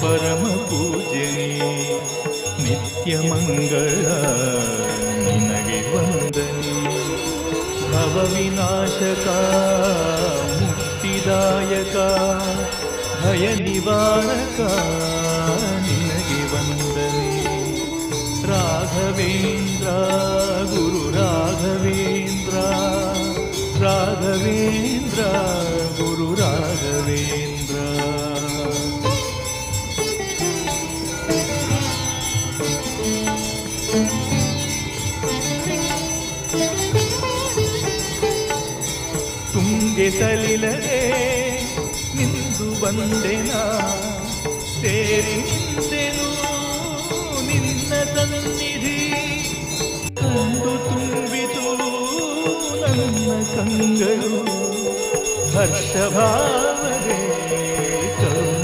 परमपूजने परमपूजे निनगे वन्दने भवविनाशका मुक्तिदायका भयनिवारका निनगे वन्दने राघवेन्द्रा गुरुराघवेन्द्रा राघवेन्द्रा गुरुराघवेन्द्रा ತುಂಗೆ ನಿಂದು ಬಂದೆನ ಸೇರಿ ನಿಂತೆನು ನಿನ್ನ ಸನ್ನಿಧಿ. ಕಂಡು ತುಂಬಿತು ನನ್ನ ಕಂಗಳು. ಹರ್ಷಭಾವದೆ